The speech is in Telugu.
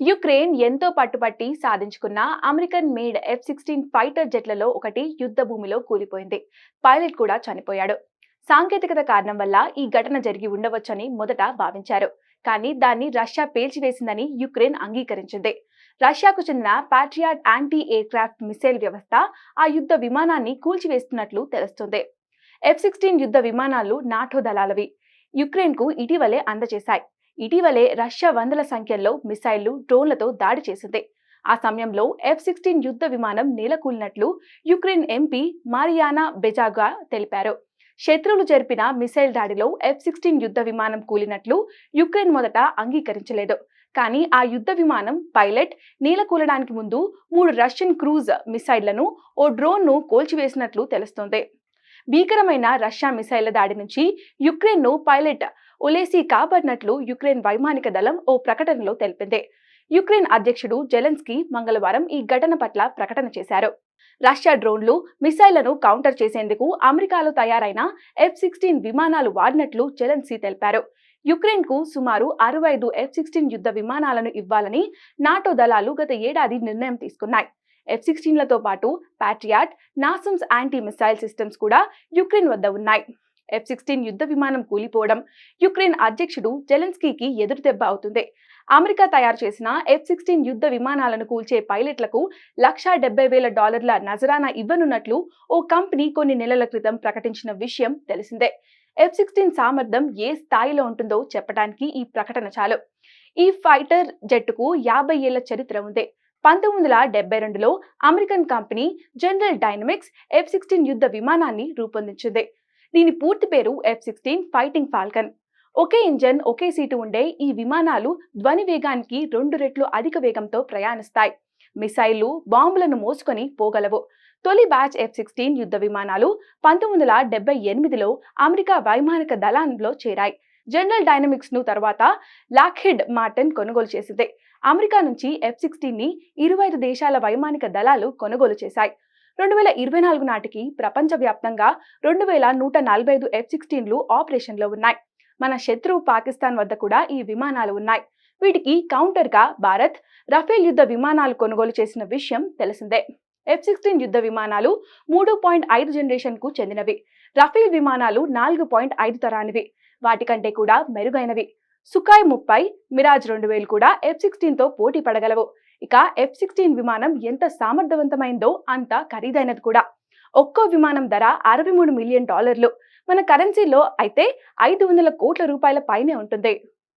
యుక్రెయిన్ ఎంతో పట్టుపట్టి సాధించుకున్న American made F sixteen fighter జెట్లలో ఒకటి యుద్ధ భూమిలో కూలిపోయింది. పైలట్ కూడా చనిపోయాడు. సాంకేతికత కారణం వల్ల ఈ ఘటన జరిగి ఉండవచ్చని మొదట భావించారు. కానీ దాన్ని రష్యా పేల్చివేసిందని యుక్రెయిన్ అంగీకరించింది. రష్యాకు చెందిన పాట్రియాట్ యాంటీ ఎయిర్క్రాఫ్ట్ మిసైల్ వ్యవస్థ ఆ యుద్ధ విమానాన్ని కూల్చివేస్తున్నట్లు తెలుస్తుంది. ఎఫ్ సిక్స్టీన్ యుద్ధ విమానాలు నాటో దళాలవి. యుక్రెయిన్కు ఇటీవలే అందజేశాయి. ఇటీవలే రష్యా వందల సంఖ్యలో మిసైళ్ళు డ్రోన్లతో దాడి చేసింది. ఆ సమయంలో ఎఫ్ సిక్స్టీన్ యుద్ధ విమానం నేలకూలినట్లు యుక్రెయిన్ ఎంపీ మారియానా బెజాగా తెలిపారు. శత్రువులు జరిపిన మిసైల్ దాడిలో ఎఫ్ సిక్స్టీన్ యుద్ధ విమానం కూలినట్లు యుక్రెయిన్ మొదట అంగీకరించలేదు. కానీ ఆ యుద్ధ విమానం పైలట్ నీలకూలడానికి ముందు మూడు రష్యన్ క్రూజ్ మిసైళ్ళను ఓ డ్రోన్ను కోల్చివేసినట్లు తెలుస్తోంది. భీకరమైన రష్యా మిసైళ్ళ దాడి నుంచి యుక్రెయిన్ను పైలట్ ఒలేసి కాపాడినట్లు యుక్రెయిన్ వైమానిక దళం ఓ ప్రకటనలో తెలిపింది. యుక్రెయిన్ అధ్యక్షుడు జెలెన్స్కీ మంగళవారం ఈ ఘటన పట్ల ప్రకటన చేశారు. రష్యా డ్రోన్లు మిసైళ్ళను కౌంటర్ చేసేందుకు అమెరికాలో తయారైన ఎఫ్ సిక్స్టీన్ విమానాలు వాడినట్లు జెలెన్స్కీ తెలిపారు. యుక్రెయిన్కు సుమారు అరవై ఐదు ఎఫ్ సిక్స్టీన్ యుద్ధ విమానాలను ఇవ్వాలని నాటో దళాలు గత ఏడాది నిర్ణయం తీసుకున్నాయి. ఎఫ్ సిక్స్టీన్లతో పాటు Patriot NASAMS anti missile systems కూడా యుక్రెయిన్ వద్ద ఉన్నాయి. ఎఫ్ సిక్స్టీన్ యుద్ధ విమానం కూలిపోవడం యుక్రెయిన్ అధ్యక్షుడు జెలెన్స్కీకి ఎదురుదెబ్బ అవుతుంది. అమెరికా తయారు చేసిన ఎఫ్ సిక్స్టీన్ యుద్ధ విమానాలను కూల్చే పైలట్లకు లక్షా డెబ్బై వేల డాలర్ల నజరానా ఇవ్వనున్నట్లు ఓ కంపెనీ కొన్ని నెలల క్రితం ప్రకటించిన విషయం తెలిసిందే. ఎఫ్ సిక్స్టీన్ సామర్థ్యం ఏ స్థాయిలో ఉంటుందో చెప్పడానికి ఈ ప్రకటన చాలు. ఈ ఫైటర్ జెట్టుకు యాభై ఏళ్ళ చరిత్ర ఉంది. పంతొమ్మిది వందల డెబ్బై రెండులో American company General Dynamics F sixteen యుద్ధ విమానాన్ని రూపొందించింది. దీని పూర్తి పేరు ఎఫ్ సిక్స్టీన్ ఫైటింగ్ ఫాల్కన్. ఒకే ఇంజన్ ఒకే సీటు ఉండే ఈ విమానాలు ధ్వని వేగానికి రెండు రెట్లు అధిక వేగంతో ప్రయాణిస్తాయి. మిసైళ్ళు బాంబులను మోసుకొని పోగలవు. తొలి బ్యాచ్ ఎఫ్ సిక్స్టీన్ యుద్ధ విమానాలు పంతొమ్మిది వందల డెబ్బై ఎనిమిదిలో అమెరికా వైమానిక దళంలో చేరాయి. జనరల్ డైనమిక్స్ను తర్వాత లాక్హెడ్ మార్టన్ కొనుగోలు చేసింది. అమెరికా నుంచి ఎఫ్ సిక్స్టీన్ని ఇరవై ఐదు దేశాల వైమానిక దళాలు కొనుగోలు చేశాయి. రెండు వేల ఇరవై నాలుగు నాటికి ప్రపంచవ్యాప్తంగా రెండు వేల నూట నలభై ఐదు ఎఫ్ సిక్స్టీన్లు ఆపరేషన్లో ఉన్నాయి. మన శత్రువు పాకిస్తాన్ వద్ద కూడా ఈ విమానాలు ఉన్నాయి. వీటికి కౌంటర్గా భారత్ రఫేల్ యుద్ధ విమానాలు కొనుగోలు చేసిన విషయం తెలిసిందే. ఎఫ్ సిక్స్టీన్ యుద్ధ విమానాలు మూడు పాయింట్ ఐదు జనరేషన్కు చెందినవి. రఫేల్ విమానాలు నాలుగు పాయింట్ ఐదు తరానివి. వాటికంటే కూడా మెరుగైనవి. సుకాయ్ ముప్పై మిరాజ్ రెండు వేలు కూడా ఎఫ్ సిక్స్టీన్తో పోటీ పడగలవు. ఇక ఎఫ్ సిక్స్టీన్ విమానం ఎంత సామర్థ్యవంతమైందో అంత ఖరీదైనది కూడా. ఒక్కో విమానం ధర అరవై మూడు మిలియన్ డాలర్లు. మన కరెన్సీలో అయితే ఐదు వందల కోట్ల రూపాయల పైనే ఉంటుంది.